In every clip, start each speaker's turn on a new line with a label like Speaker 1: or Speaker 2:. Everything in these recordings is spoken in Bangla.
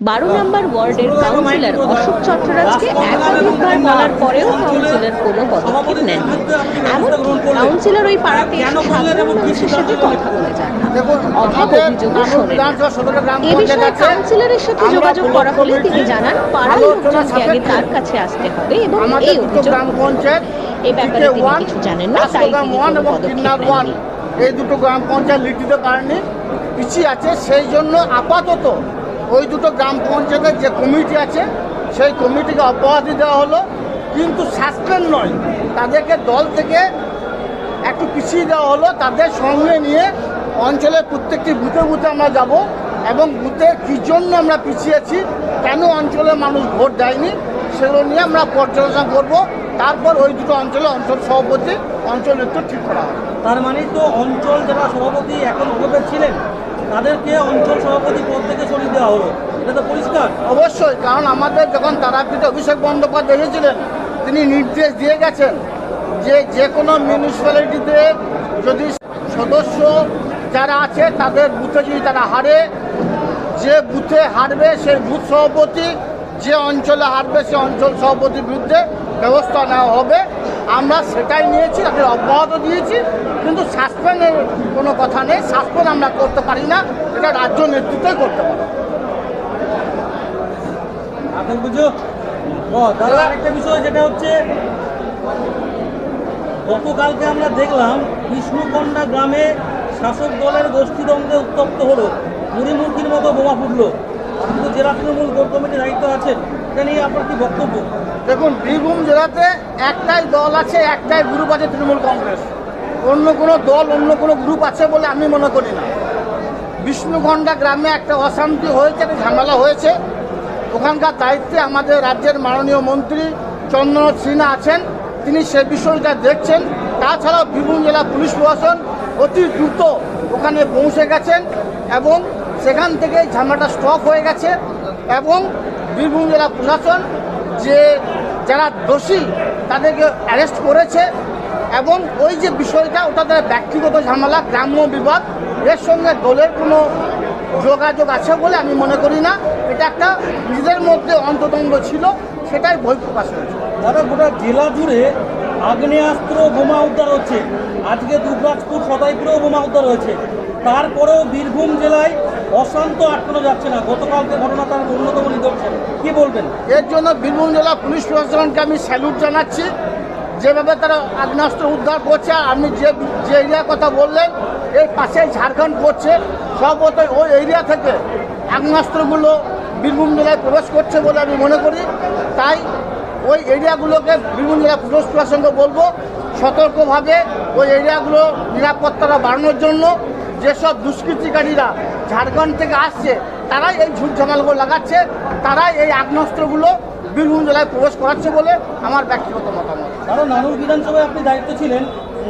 Speaker 1: বারো নম্বর ওয়ার্ডের কাউন্সিলর অশোক চট্টরাজকে একাধিকবার বলার পরেও কাউন্সিলর কোনো পদক্ষেপ নেননি। এমনকি কাউন্সিলর ওই পাড়াতে সাধারণ মানুষের সাথে কথা বলে যান। অভাব অভিযোগও শোনেন এ বিষয়ে কাউন্সিলরের সাথে যোগাযোগ করা হলে তিনি জানান পাড়ার লোকজনকে আগে তার কাছে আসতে হবে এবং এই অভিযোগ
Speaker 2: গ্রাম পঞ্চায়েত
Speaker 1: এই ব্যাপারে তিনি কিছু জানেন না তাই তিনি কোনো পদক্ষেপ নেননি।
Speaker 2: এই দুটো গ্রাম পঞ্চায়েত দিতে পারেনি পিছিয়ে আছে সেই জন্য আপাতত ওই দুটো গ্রাম পঞ্চায়েতের যে কমিটি আছে, সেই কমিটিকে অব্যাহতি দেওয়া হলো। কিন্তু সাসপেন্ড নয়, তাদেরকে দল থেকে একটু পিছিয়ে দেওয়া হলো। তাদের সঙ্গে নিয়ে অঞ্চলের প্রত্যেকটি বুথে বুথে আমরা যাব এবং বুথে কী জন্য আমরা পিছিয়েছি কেন অঞ্চলের মানুষ ভোট দেয়নি, সেগুলো নিয়ে আমরা পর্যালোচনা করব। তারপর ওই দুটো অঞ্চলে অঞ্চল সভাপতি, অঞ্চল নেতৃত্ব ঠিক করা হবে।
Speaker 3: তার মানে তো অঞ্চল যারা সভাপতি এখন ছিলেন তাদেরকে অঞ্চল সভাপতি পদ থেকে সরিয়ে দেওয়া হলো। এটা তো পরিষ্কার।
Speaker 2: অবশ্যই, কারণ আমাদের যখন তারাপীঠে অভিষেক বন্দ্যোপাধ্যায় এসেছিলেন, তিনি নির্দেশ দিয়ে গেছেন যে যে কোনো মিউনিসিপ্যালিটিতে যদি সদস্য যারা আছে, তাদের বুথে যদি তারা হারে, যে বুথে হারবে সেই বুথ সভাপতি, যে অঞ্চলে হারবে সে অঞ্চল সভাপতির বিরুদ্ধে ব্যবস্থা নেওয়া হবে। আমরা সেটাই নিয়েছি তাদের অব্যাহত দিয়েছি কিন্তু সাসপেন্ডের কোনো কথা নেই সাসপেন্ড আমরা করতে পারি না এটা রাজ্য নেতৃত্বই করতে পারি।
Speaker 3: এখন বুঝো? ও দাদা আরেকটা বিষয় যেটা হচ্ছে গতকালকে আমরা দেখলাম বিষ্ণুকন্যা গ্রামে শাসক দলের গোষ্ঠীদ্বন্দ্বে উত্তপ্ত হলো। মুড়িমুরগির মতো বোমা ফুটলো। জেলা তৃণমূল কমিটির দায়িত্ব আছেন, এটা নিয়ে আপনার কি বক্তব্য?
Speaker 2: দেখুন, বীরভূম জেলাতে একটাই দল আছে, একটাই গ্রুপ আছে তৃণমূল কংগ্রেস। অন্য কোনো দল, অন্য কোনো গ্রুপ আছে বলে আমি মনে করি না। বিষ্ণুগন্ডা গ্রামে একটা অশান্তি হয়েছে, একটা ঝামেলা হয়েছে। ওখানকার দায়িত্বে আমাদের রাজ্যের মাননীয় মন্ত্রী চন্দ্রনাথ সিনহা আছেন, তিনি সে বিষয়টা দেখছেন, তাছাড়াও বীরভূম জেলা পুলিশ প্রশাসন অতি দ্রুত ওখানে পৌঁছে গেছেন এবং সেখান থেকে ঝামেলাটা স্টপ হয়ে গেছে এবং বীরভূম জেলা প্রশাসন যে যারা দোষী, তাদেরকে অ্যারেস্ট করেছে এবং ওই যে বিষয়টা, ওটা তাদের ব্যক্তিগত ঝামেলা, গ্রাম্য বিবাদ। এর সঙ্গে দলের কোনো যোগাযোগ আছে বলে আমি মনে করি না। এটা একটা নিজেদের মধ্যে অন্তদ্বন্দ্ব ছিল, সেটাই বই প্রকাশ হয়েছে।
Speaker 3: দাদা গোটা জেলা জুড়ে আগ্নেয়াস্ত্র বোমা উদ্ধার হচ্ছে। আজকে দুবরাজপুর, সদাইপুরেও বোমা উদ্ধার হয়েছে। তারপরেও বীরভূম জেলায় অশান্ত আটকানো যাচ্ছে না। গতকালকে ঘটনা তার অন্যতম নিদর্শন। কি বলবেন?
Speaker 2: এর জন্য বীরভূম জেলা পুলিশ প্রশাসনকে আমি স্যালুট জানাচ্ছি। যেভাবে তারা আগ্নেয়াস্ত্র উদ্ধার করছে আপনি যে যে এরিয়ার কথা বললেন এই পাশে ঝাড়খণ্ড করছে। সম্ভবত ওই এরিয়া থেকে আগ্নেয়াস্ত্রগুলো বীরভূম জেলায় প্রবেশ করছে বলে আমি মনে করি। তাই ওই এরিয়াগুলোকে বীরভূম জেলা পুলিশ প্রশাসনকে বলব, সতর্কভাবে ওই এরিয়াগুলো নিরাপত্তাটা বাড়ানোর জন্য যেসব দুষ্কৃতিকারীরা ঝাড়খণ্ড থেকে আসছে তারাই এই ঝুট ঝামেলাগুলো লাগাচ্ছে তারাই এই আগ্নেয়াস্ত্রগুলো বীরভূম জেলায় প্রবেশ করাচ্ছে বলে আমার ব্যক্তিগত মতামত।
Speaker 3: কারণ নানুর বিধানসভায় আপনি দায়িত্ব ছিলেন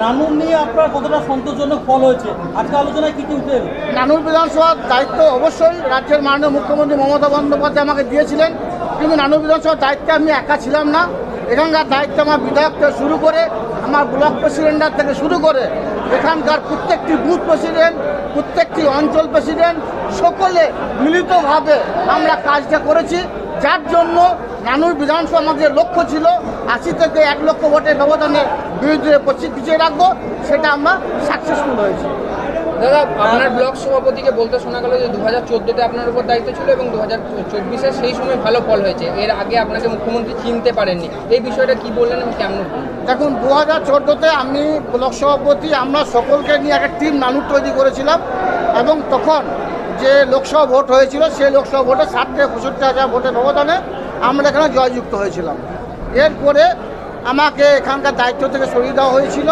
Speaker 3: নানুর নিয়ে আপনার কতটা সন্তোষজনক ফল হয়েছে? আজকে আলোচনায় কী কি উঠে
Speaker 2: নানুর বিধানসভার দায়িত্ব অবশ্যই রাজ্যের মাননীয় মুখ্যমন্ত্রী মমতা বন্দ্যোপাধ্যায় আমাকে দিয়েছিলেন কিন্তু নানুর বিধানসভার দায়িত্বে আমি একা ছিলাম না। এখানকার দায়িত্ব আমার বিধায়ক থেকে শুরু করে, আমার ব্লক প্রেসিডেন্টার থেকে শুরু করে, এখানকার প্রত্যেকটি বুথ প্রেসিডেন্ট প্রত্যেকটি অঞ্চল প্রেসিডেন্ট সকলে মিলিতভাবে আমরা কাজটা করেছি। যার জন্য নানুর বিধানসভা আমাদের লক্ষ্য ছিল, আশি থেকে এক লক্ষ ভোটের ব্যবধানে বিরুদ্ধে পিছিয়ে রাখব, সেটা আমরা সাকসেসফুল হয়েছি।
Speaker 4: দাদা, আপনার ব্লক সভাপতিকে বলতে শোনা গেল যে দু হাজার চোদ্দোতে আপনার উপর দায়িত্ব ছিল এবং দু হাজার চব্বিশে সেই সময় ভালো ফল হয়েছে। এর আগে আপনাকে মুখ্যমন্ত্রী চিনতে পারেননি। এই বিষয়টা কি বললেন এবং কেমন
Speaker 2: দেখুন দু হাজার চোদ্দোতে আমি ব্লক সভাপতি, আমরা সকলকে নিয়ে একটা টিম নানুর তৈরি করেছিলাম এবং তখন যে লোকসভা ভোট হয়েছিল, সেই লোকসভা ভোটে ষাট থেকে পঁয়ষট্টি হাজার ভোটের ব্যবধানে আমরা এখানে জয়যুক্ত হয়েছিলাম। এরপরে আমাকে এখানকার দায়িত্ব থেকে সরিয়ে দেওয়া হয়েছিল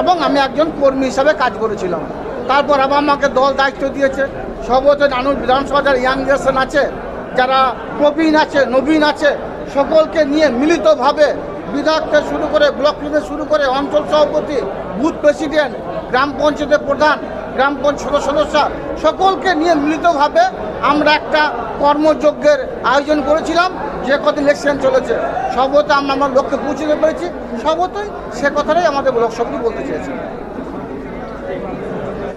Speaker 2: এবং আমি একজন কর্মী হিসাবে কাজ করেছিলাম। তারপর আবার আমাকে দল দায়িত্ব দিয়েছে। সর্বত নানুর বিধানসভা যারা ইয়াং জেনারেশন আছে, যারা প্রবীণ আছে, নবীন আছে, সকলকে নিয়ে মিলিতভাবে বিধায়ক থেকে শুরু করে ব্লক থেকে শুরু করে অঞ্চল সভাপতি, বুথ প্রেসিডেন্ট, গ্রাম পঞ্চায়েতের প্রধান, গ্রাম পঞ্চায়েত সদস্য, সকলকে নিয়ে মিলিতভাবে আমরা একটা কর্মযজ্ঞের আয়োজন করেছিলাম। যে কত ইলেকশন চলেছে সর্বত আমরা আমার লক্ষ্যে পৌঁছে দিতে পেরেছি। সর্বতই সে কথাটাই আমাদের ব্লক সভাপতি বলতে চেয়েছি